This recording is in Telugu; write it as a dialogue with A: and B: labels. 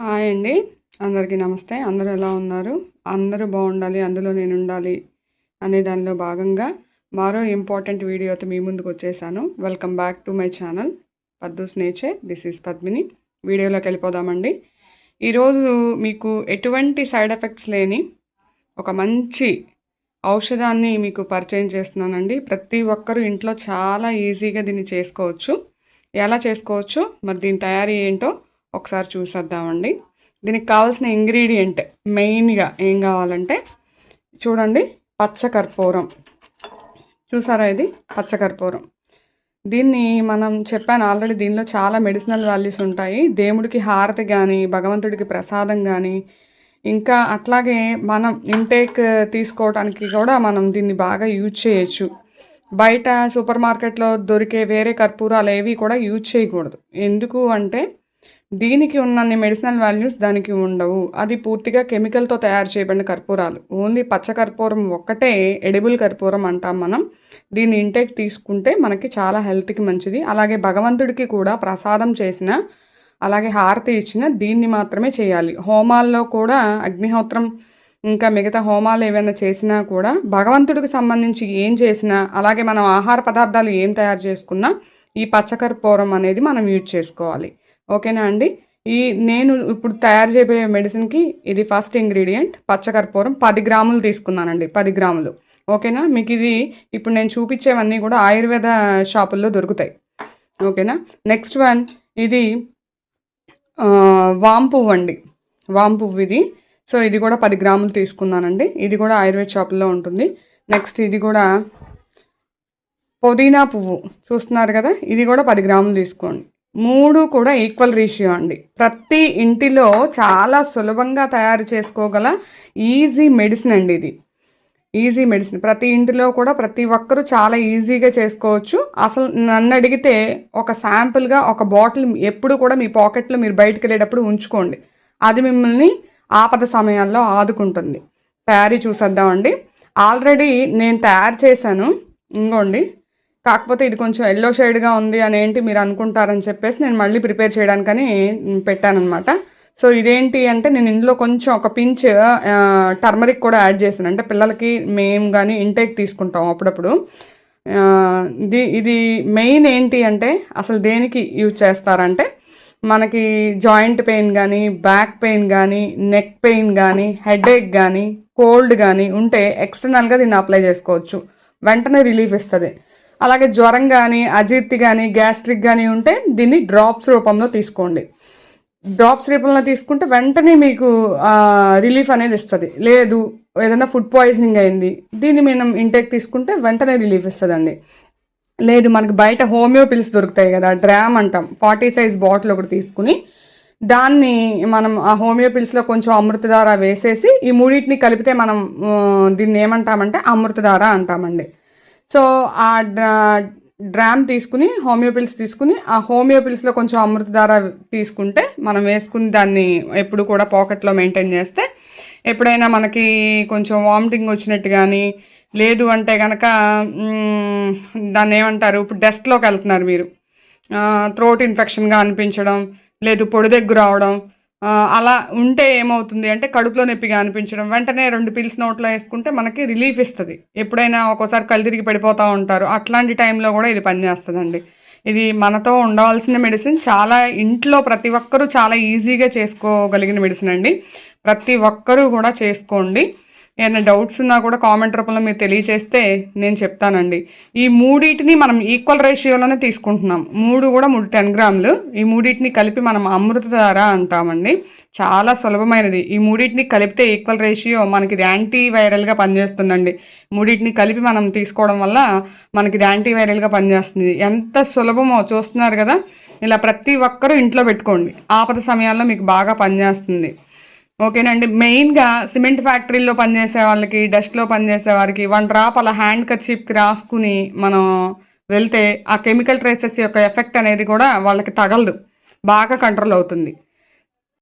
A: హాయ్ అండి. అందరికీ నమస్తే. అందరూ ఎలా ఉన్నారు? అందరూ బాగుండాలి. అందులో నేను ఉండాలి అనే దానిలో భాగంగా మరో ఇంపార్టెంట్ వీడియోతో మీ ముందుకు వచ్చేసాను. Welcome back to my channel. పద్దు స్నేచే. This is Padmini. వీడియోలోకి వెళ్ళిపోదామండి. ఈరోజు మీకు ఎటువంటి సైడ్ ఎఫెక్ట్స్ లేని ఒక మంచి ఔషధాన్ని మీకు పరిచయం చేస్తున్నానండి. ప్రతి ఒక్కరూ ఇంట్లో చాలా ఈజీగా దీన్ని చేసుకోవచ్చు. ఎలా చేసుకోవచ్చు? మరి దీని తయారీ ఏంటో ఒకసారి చూసేద్దామండి. దీనికి కావాల్సిన ఇంగ్రీడియంట్ మెయిన్గా ఏం కావాలంటే చూడండి పచ్చకర్పూరం. చూసారా ఇది? పచ్చకర్పూరం. దీన్ని మనం చెప్పాను ఆల్రెడీ దీనిలో చాలా మెడిసినల్ వాల్యూస్ ఉంటాయి. దేవుడికి హారతి కానీ భగవంతుడికి ప్రసాదం కానీ ఇంకా అట్లాగే మనం ఇంటేక్ తీసుకోవడానికి కూడా మనం దీన్ని బాగా యూజ్ చేయొచ్చు. బయట సూపర్ మార్కెట్లో దొరికే వేరే కర్పూరాలు ఏవి కూడా యూజ్ చేయకూడదు. ఎందుకు అంటే దీనికి ఉన్నన్ని మెడిసినల్ వాల్యూస్ దానికి ఉండవు. అది పూర్తిగా కెమికల్తో తయారు చేయబడిన కర్పూరాలు. ఓన్లీ పచ్చ కర్పూరం ఒక్కటే ఎడిబుల్ కర్పూరం అంటాం మనం. దీన్ని ఇంటేక్ తీసుకుంటే మనకి చాలా హెల్త్కి మంచిది. అలాగే భగవంతుడికి కూడా ప్రసాదం చేసిన అలాగే హారతి ఇచ్చిన దీన్ని మాత్రమే చేయాలి. హోమాల్లో కూడా అగ్నిహోత్రం ఇంకా మిగతా హోమాలు ఏమైనా చేసినా కూడా భగవంతుడికి సంబంధించి ఏం చేసినా అలాగే మనం ఆహార పదార్థాలు ఏం తయారు చేసుకున్నా ఈ పచ్చకర్పూరం అనేది మనం యూజ్ చేసుకోవాలి. ఓకేనా అండి? ఈ నేను ఇప్పుడు తయారు చేయబోయే మెడిసిన్కి ఇది ఫస్ట్ ఇంగ్రీడియంట్ పచ్చకర్పూరం. పది గ్రాములు తీసుకున్నానండి పది గ్రాములు. ఓకేనా? మీకు ఇది ఇప్పుడు నేను చూపించేవన్నీ కూడా ఆయుర్వేద షాపుల్లో దొరుకుతాయి. ఓకేనా? నెక్స్ట్ వన్ ఇది వామ్ పువ్వు అండి వామ్ పువ్వు ఇది. సో ఇది కూడా పది గ్రాములు తీసుకున్నానండి. ఇది కూడా ఆయుర్వేద షాపుల్లో ఉంటుంది. నెక్స్ట్ ఇది కూడా పుదీనా పువ్వు. చూస్తున్నారు కదా? ఇది కూడా పది గ్రాములు తీసుకోండి. మూడు కూడా ఈక్వల్ రేషియో అండి. ప్రతి ఇంటిలో చాలా సులభంగా తయారు చేసుకోగల ఈజీ మెడిసిన్ అండి ఇది. Easy medicine. ప్రతి ఇంటిలో కూడా ప్రతి ఒక్కరూ చాలా ఈజీగా చేసుకోవచ్చు. అసలు నన్ను అడిగితే ఒక శాంపుల్గా ఒక బాటిల్ ఎప్పుడు కూడా మీ పాకెట్లో మీరు బయటకు వెళ్ళేటప్పుడు ఉంచుకోండి. అది మిమ్మల్ని ఆపద సమయాల్లో ఆదుకుంటుంది. తయారీ చూసేద్దామండి. ఆల్రెడీ నేను తయారు చేశాను. ఇంకోండి. కాకపోతే ఇది కొంచెం ఎల్లో షేడ్గా ఉంది అని ఏంటి మీరు అనుకుంటారని చెప్పేసి నేను మళ్ళీ ప్రిపేర్ చేయడానికని పెట్టానమాట సో ఇదేంటి అంటే నేను ఇందులో కొంచెం ఒక పించ్ టర్మరిక్ కూడా యాడ్ చేశాను. అంటే పిల్లలకి మేము కానీ ఇంటేక్ తీసుకుంటాం అప్పుడప్పుడు. ఇది ఇది మెయిన్ ఏంటి అంటే అసలు దేనికి యూజ్ చేస్తారంటే మనకి జాయింట్ పెయిన్ కానీ బ్యాక్ పెయిన్ కానీ నెక్ పెయిన్ కానీ హెడేక్ కానీ కోల్డ్ కానీ ఉంటే ఎక్స్టర్నల్గా దీన్ని అప్లై చేసుకోవచ్చు. వెంటనే రిలీఫ్ ఇస్తుంది. అలాగే జ్వరం కానీ అజీర్తి కానీ గ్యాస్ట్రిక్ కానీ ఉంటే దీన్ని డ్రాప్స్ రూపంలో తీసుకోండి. డ్రాప్స్ రూపంలో తీసుకుంటే వెంటనే మీకు రిలీఫ్ అనేది ఇస్తుంది. లేదు ఏదైనా ఫుడ్ పాయిజనింగ్ అయింది దీన్ని మనం ఇంటేక్ తీసుకుంటే వెంటనే రిలీఫ్ ఇస్తుందండి. లేదు మనకి బయట హోమియో పిల్స్ దొరుకుతాయి కదా డ్రామ్ అంటాం. ఫార్టీ సైజ్ బాటిల్ ఒకటి తీసుకుని దాన్ని మనం ఆ హోమియో పిల్స్లో కొంచెం అమృతధార వేసేసి ఈ మూడింటిని కలిపితే మనం దీన్ని ఏమంటామంటే అమృతధార అంటామండి. సో ఆ డ్రామ్ తీసుకుని హోమియోపిల్స్ తీసుకుని ఆ హోమియోపిల్స్లో కొంచెం అమృతధార తీసుకుంటే మనం వేసుకుని దాన్ని ఎప్పుడు కూడా పాకెట్లో మెయింటైన్ చేస్తే ఎప్పుడైనా మనకి కొంచెం వామిటింగ్ వచ్చినట్టు కానీ లేదు అంటే కనుక దాన్ని ఏమంటారు ఇప్పుడు డెస్క్లోకి వెళ్తున్నారు మీరు. థ్రోట్ ఇన్ఫెక్షన్గా అనిపించడం లేదు పొడి దగ్గర రావడం అలా ఉంటే ఏమవుతుంది అంటే కడుపులో నొప్పిగా అనిపించడం. వెంటనే రెండు పిల్స్ నోట్లో వేసుకుంటే మనకి రిలీఫ్ ఇస్తుంది. ఎప్పుడైనా ఒక్కోసారి కళ్ళు తిరిగి పడిపోతూ ఉంటారు. అట్లాంటి టైంలో కూడా ఇది పనిచేస్తుందండి. ఇది మనతో ఉండవలసిన మెడిసిన్ చాలా ఇంట్లో ప్రతి ఒక్కరూ చాలా ఈజీగా చేసుకోగలిగిన మెడిసిన్ అండి. ప్రతి ఒక్కరూ కూడా చేసుకోండి. ఏమైనా డౌట్స్ ఉన్నా కూడా కామెంట్ రూపంలో మీరు తెలియచేస్తే నేను చెప్తానండి. ఈ మూడింటిని మనం ఈక్వల్ రేషియోలోనే తీసుకుంటున్నాం. మూడు కూడా మూడు టెన్ గ్రాములు. ఈ మూడింటిని కలిపి మనం అమృతధార అంటామండి. చాలా సులభమైనది. ఈ మూడింటిని కలిపితే ఈక్వల్ రేషియో మనకి ఇది యాంటీ వైరల్గా పనిచేస్తుందండి. మూడింటిని కలిపి మనం తీసుకోవడం వల్ల మనకి ఇది యాంటీ వైరల్గా పనిచేస్తుంది. ఎంత సులభమో చూస్తున్నారు కదా? ఇలా ప్రతి ఒక్కరూ ఇంట్లో పెట్టుకోండి. ఆపద సమయాల్లో మీకు బాగా పనిచేస్తుంది. ఓకేనండి. మెయిన్గా సిమెంట్ ఫ్యాక్టరీలో పనిచేసే వాళ్ళకి డస్ట్లో పనిచేసే వారికి వన్ డ్రాప్ అలా హ్యాండ్ కర్చీప్కి రాసుకుని మనం వెళ్తే ఆ కెమికల్ ట్రేసెస్ యొక్క ఎఫెక్ట్ అనేది కూడా వాళ్ళకి తగలదు. బాగా కంట్రోల్ అవుతుంది.